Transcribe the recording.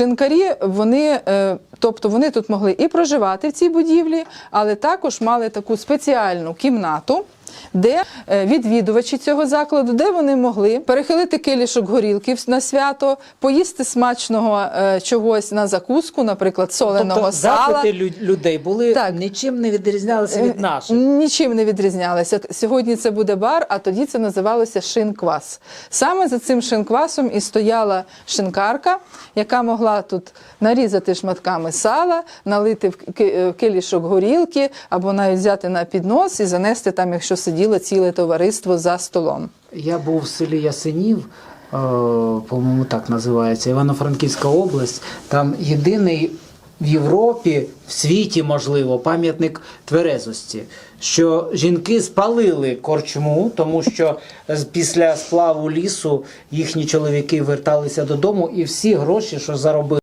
Шинкарі, вони, е, тобто вони тут могли і проживати в цій будівлі, але також мали таку спеціальну кімнату, де е, відвідувачі цього закладу, де вони могли перехилити килішок горілки на свято, поїсти смачного е, чогось на закуску, наприклад, соленого тобто сала. запити людей були Так. нічим не відрізнялися від Е, наших. Нічим не відрізнялися. Сьогодні це буде бар, а тоді це називалося шинквас. Саме за цим шинквасом і стояла шинкарка, яка могла тут нарізати шматками сала, налити в ки- килішок горілки або навіть взяти на піднос і занести там, якщо сиділо ціле товариство за столом. Я був в селі Ясенів, е, по-моєму, так називається, Івано-Франківська область. Там єдиний в Європі, в світі, можливо, пам'ятник тверезості. Що жінки спалили корчму, тому що після сплаву лісу їхні чоловіки верталися додому, і всі гроші, що заробили.